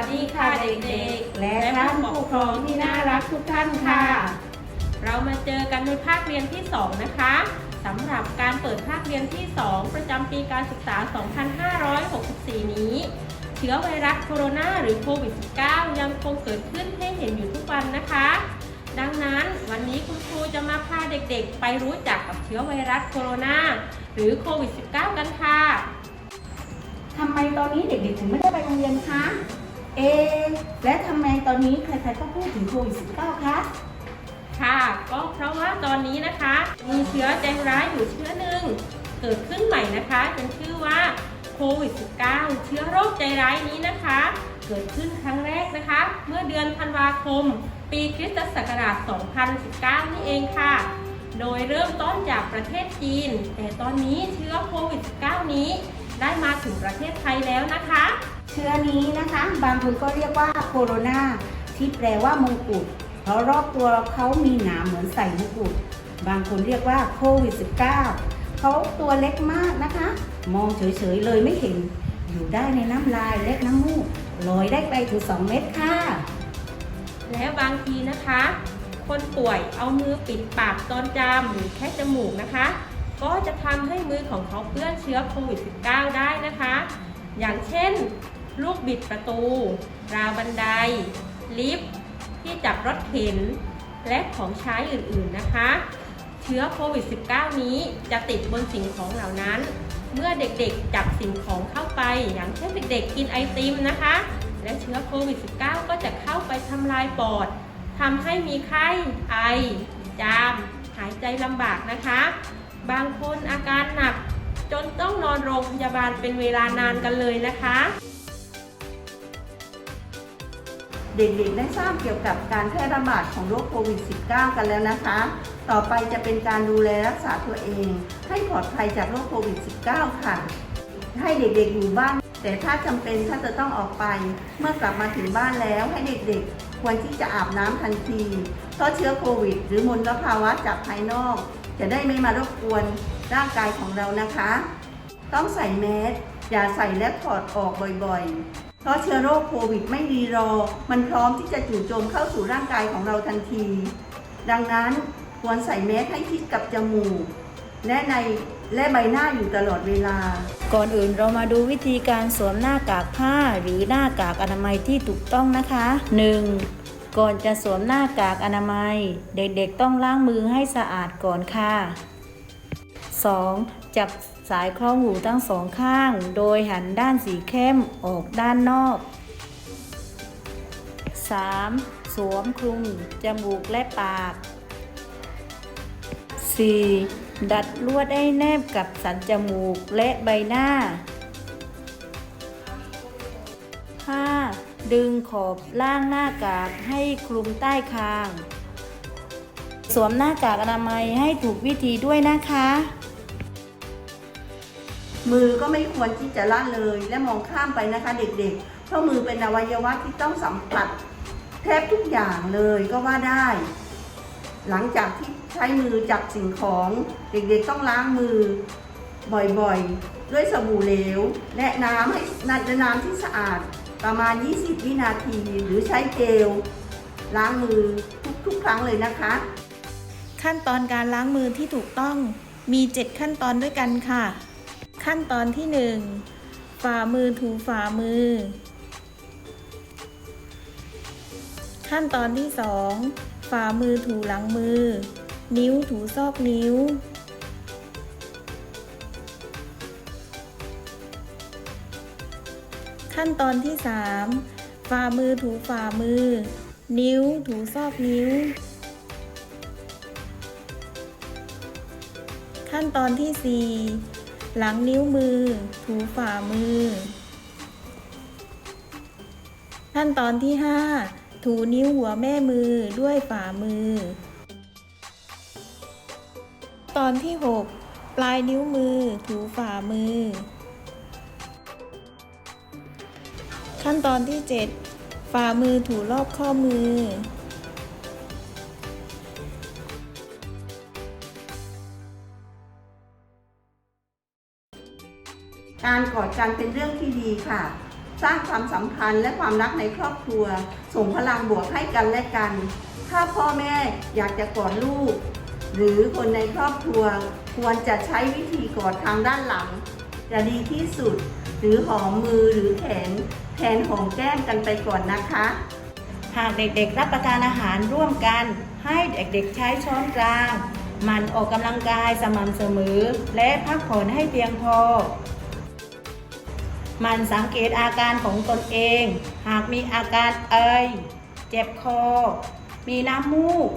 วัสดีค่ะเด็กๆ และท่านผู้ปกครองที่น่ารักทุกท่านค่ะ เรามาเจอกันในภาคเรียนที่ 2 นะคะสำหรับการเปิดภาคเรียนที่ 2 ประจำปีการศึกษา 2564 นี้ เชื้อไวรัสโคโรนาหรือโควิด -19 ยังคงเกิดขึ้นให้เห็นอยู่ทุกวันนะคะ ดังนั้นวันนี้คุณครูจะมาพาเด็กๆ ไปรู้จักกับเชื้อไวรัสโคโรนาหรือโควิด -19 กันค่ะทำไมตอนนี้เด็กๆ ถึงไม่ได้ไปโรงเรียนคะ เอ และทำไมตอนนี้ใครๆก็พูดถึงโควิด -19 คะค่ะก็เพราะว่าตอนนี้นะคะ มีเชื้อใจร้ายอยู่เชื้อหนึ่งเกิดขึ้นใหม่นะคะเป็นชื่อว่าโควิด -19 เชื้อโรคใจร้ายนี้นะคะ เกิดขึ้นครั้งแรกนะคะ เมื่อเดือนธันวาคม ปีคริสตศักราช 2019 นี่เองค่ะ โดยเริ่มต้นจากประเทศจีน แต่ตอนนี้เชื้อโควิด -19 นี้ได้มาถึงประเทศไทยแล้วนะคะ ชื้อนี้นะคะ บางคนก็เรียกว่าโคโรนาที่แปลว่ามงกุฎเพราะรอบตัวเขามีหนามเหมือนใส่มงกุฎบางคนเรียกว่าโควิด -19 เขาตัวเล็กมากนะคะ มองเฉยๆเลยไม่เห็น อยู่ได้ในน้ำลายและน้ำมูกลอยได้ไปถึง 2 เมตรค่ะ และบางทีนะคะ คนป่วยเอามือปิดปากตอนจามหรือแค่จมูกนะคะ ก็จะทำให้มือของเขาเปื้อนเชื้อโควิด -19 ได้นะคะ อย่างเช่น ลูกบิดประตู ราวบันได ลิฟต์ที่จับรถเข็น และของใช้อื่นๆนะคะ เชื้อโควิด -19 นี้จะติดบนสิ่งของเหล่านั้น เมื่อเด็กๆจับสิ่งของเข้าไป อย่างเช่นเด็กๆ กินไอติมนะคะ และเชื้อโควิด -19 ก็จะเข้าไปทำลายปอดทำให้มีไข้ ไอ จาม หายใจลำบากนะคะ บางคนอาการหนักจนต้องนอนโรงพยาบาลเป็นเวลานานกันเลยนะคะ เด็กๆได้ทราบเกี่ยวกับการแพร่ระบาดของโรคโควิด -19 กันแล้วนะคะ ต่อไปจะเป็นการดูแลรักษาตัวเอง ให้ปลอดภัยจากโรคโควิด -19 ค่ะ ให้เด็กๆอยู่บ้าน แต่ถ้าจำเป็นถ้าจะต้องออกไป เมื่อกลับมาถึงบ้านแล้วให้เด็กๆ ควรที่จะอาบน้ำทันที เพราะเชื้อโควิด หรือมลภาวะจากภายนอก จะได้ไม่มารบกวนร่างกายของเรานะคะ ต้องใส่แมส อย่าใส่และถอดออกบ่อยๆ เพราะเชื้อโรคโควิดไม่รีรอ มันพร้อมที่จะจู่โจมเข้าสู่ร่างกายของเราทันที ดังนั้นควรใส่แมสให้ชิดกับจมูก และในและใบหน้าอยู่ตลอดเวลา ก่อนอื่นเรามาดูวิธีการสวมหน้ากากผ้าหรือหน้ากากอนามัยที่ถูกต้องนะคะ 1. ก่อนจะสวมหน้ากากอนามัย เด็กๆต้องล้างมือให้สะอาดก่อนค่ะ 2. จับ สายคล้องหูทั้งสองข้าง โดยหันด้านสีเข้มออกด้านนอก 3. สวมคลุมจมูกและปาก 4. ดัดลวดให้แนบกับสันจมูกและใบหน้า 5. ดึงขอบล่างหน้ากากให้คลุมใต้คาง สวมหน้ากากอนามัยให้ถูกวิธีด้วยนะคะ มือก็ไม่ควรที่จะละเลยและมองข้ามไปนะคะเด็กๆ เพราะมือเป็นอวัยวะที่ต้องสัมผัสแทบทุกอย่างเลยก็ว่าได้ หลังจากที่ใช้มือจับสิ่งของเด็กๆต้องล้างมือบ่อยๆ ด้วยสบู่เหลว และน้ำให้น้ำน้ำที่สะอาดประมาณ 20 วินาที หรือใช้เจลล้างมือทุกๆ ครั้งเลยนะคะ ขั้นตอนการล้างมือที่ถูกต้องมี 7 ขั้นตอนด้วยกันค่ะ ขั้นตอนที่ 1 ฝ่ามือถูฝ่ามือ ขั้นตอนที่ 2 ฝ่ามือถูหลังมือ นิ้วถูซอกนิ้ว ขั้นตอนที่ 3 ฝ่ามือถูฝ่ามือ นิ้วถูซอกนิ้วขั้นตอนที่ 4 หลังนิ้วมือ ถูฝ่ามือ ขั้นตอนที่ 5 ถูนิ้วหัวแม่มือด้วยฝ่ามือ ตอนที่ 6 ปลายนิ้วมือ ถูฝ่ามือ ขั้นตอนที่ 7 ฝ่ามือถูรอบข้อมือ การกอดกันเป็นเรื่องที่ดีค่ะ สร้างความสัมพันธ์และความรักในครอบครัว ส่งพลังบวกให้กันและกัน ถ้าพ่อแม่อยากจะกอดลูก หรือคนในครอบครัวควรจะใช้วิธีกอดทางด้านหลัง จะดีที่สุด หรือหอมมือหรือแขนแทนหอมแก้มกันไปก่อนนะคะ หากเด็กๆรับประทานอาหารร่วมกัน ให้เด็กๆใช้ช้อนกลางหมันออกกำลังกายสม่ำเสมอ และพักผ่อนให้เพียงพอ มันสังเกตอาการของตนเอง หากมีอาการเอยเจ็บคอ มีน้ำมูก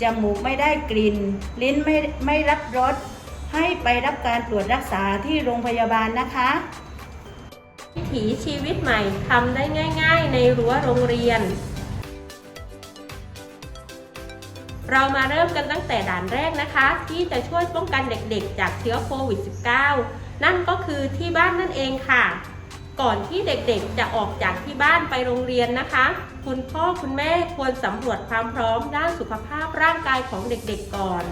จมูกไม่ได้กลิ่น ลิ้นไม่ไม่รับรส ให้ไปรับการตรวจรักษาที่โรงพยาบาลนะคะวิถีชีวิตใหม่ทำได้ง่าย ๆ ในรั้วโรงเรียน เรามาเริ่มกันตั้งแต่ด่านแรกนะคะ ที่จะช่วยป้องกันเด็กๆ จากเชื้อโควิด -19 นั่นก็คือที่บ้านนั่นเองค่ะ ก่อนที่เด็กๆจะออกจากที่บ้านไปโรงเรียนนะคะ คุณพ่อคุณแม่ควรสำรวจความพร้อมด้านสุขภาพร่างกายของเด็กๆก่อน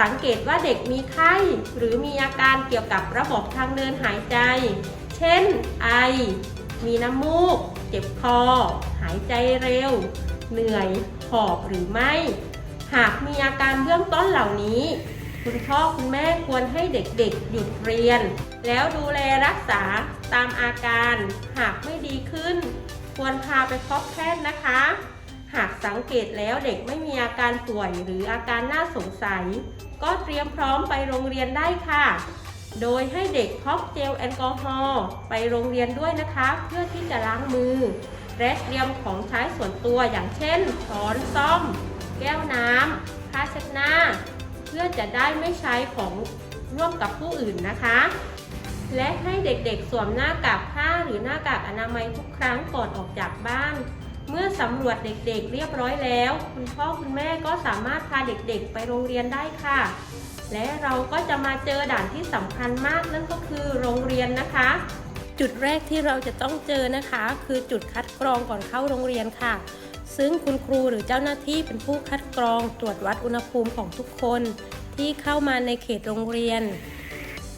สังเกตว่าเด็กมีไข้ หรือมีอาการเกี่ยวกับระบบทางเดินหายใจ เช่น ไอ มีน้ำมูก เจ็บคอ หายใจเร็ว เหนื่อย หอบหรือไม่ หากมีอาการเบื้องต้นเหล่านี้คุณพ่อคุณแม่ควรให้เด็กๆ หยุดเรียน แล้วดูแลรักษา ตามอาการ หากไม่ดีขึ้น ควรพาไปพบแพทย์นะคะ หากสังเกตแล้วเด็กไม่มีอาการป่วยหรืออาการน่าสงสัย ก็เตรียมพร้อมไปโรงเรียนได้ค่ะ โดยให้เด็กพกเจลแอลกอฮอล์ไปโรงเรียนด้วยนะคะ เพื่อที่จะล้างมือ และเตรียมของใช้ส่วนตัวอย่างเช่นช้อนซ่อม แก้วน้ำผ้าเช็ดหน้า เพื่อจะได้ไม่ใช้ของร่วมกับผู้อื่นนะคะ และให้เด็กๆสวมหน้ากากผ้าหรือหน้ากากอนามัยทุกครั้งก่อนออกจากบ้าน เมื่อสำรวจเด็กๆเรียบร้อยแล้ว คุณพ่อคุณแม่ก็สามารถพาเด็กๆ ไปโรงเรียนได้ค่ะ และเราก็จะมาเจอด่านที่สำคัญมากนั่นก็คือโรงเรียนนะคะ จุดแรกที่เราจะต้องเจอนะคะ คือจุดคัดกรองก่อนเข้าโรงเรียนค่ะ ซึ่งคุณครูหรือเจ้าหน้าที่เป็นผู้คัดกรองตรวจวัดอุณหภูมิของทุกคน ที่เข้ามาในเขตโรงเรียน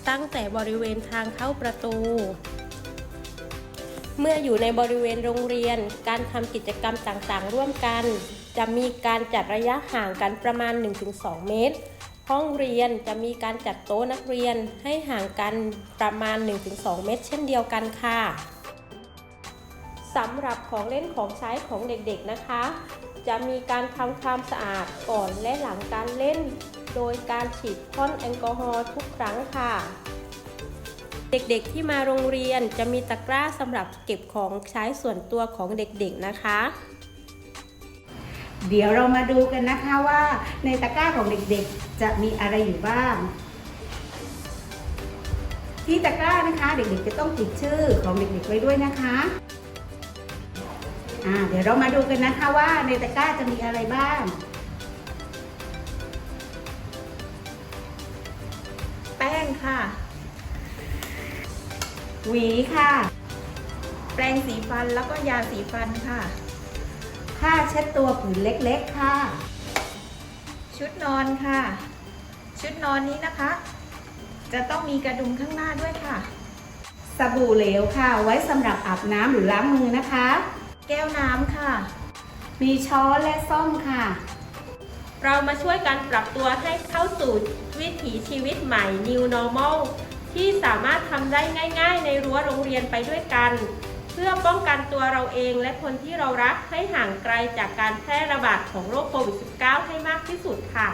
ตั้งแต่บริเวณทางเข้าประตู เมื่ออยู่ในบริเวณโรงเรียน การทำกิจกรรมต่างๆ ร่วมกัน จะมีการจัดระยะห่างกันประมาณ 1-2 เมตร ห้องเรียนจะมีการจัดโต๊ะนักเรียนให้ห่างกันประมาณ 1-2 เมตร เช่นเดียวกันค่ะสำหรับของเล่นของใช้ของเด็กๆนะคะ จะมีการทำความสะอาดก่อนและหลังการเล่น โดยการฉีดพ่นแอลกอฮอล์ทุกครั้งค่ะ เด็กๆที่มาโรงเรียนจะมีตะกร้าสำหรับเก็บของใช้ส่วนตัวของเด็กๆนะคะ เดี๋ยวเรามาดูกันนะคะว่าในตะกร้าของเด็กๆ จะมีอะไรอยู่บ้างที่ตะกร้านะคะ เด็กๆจะต้องติดชื่อของเด็กๆไว้ด้วยนะคะอ่าเดี๋ยวเรามาดูกันนะคะว่าในตะกร้าจะมีอะไรบ้าง หวีค่ะ แปรงสีฟันแล้วก็ยาสีฟันค่ะ ผ้าเช็ดตัวผืนเล็กๆค่ะ ชุดนอนค่ะ ชุดนอนนี้นะคะ จะต้องมีกระดุมข้างหน้าด้วยค่ะ สบู่เหลวค่ะ ไว้สำหรับอาบน้ำหรือล้างมือนะคะ แก้วน้ำค่ะ มีช้อนและส้อมค่ะเรามาช่วยกันปรับตัวให้เข้าสู่วิถีชีวิตใหม่ New Normal ที่สามารถทำได้ง่าย ๆ ในรั้วโรงเรียนไปด้วยกัน เพื่อป้องกันตัวเราเองและคนที่เรารักให้ห่างไกลจากการแพร่ระบาดของโรคโควิด -19 ให้มากที่สุดค่ะ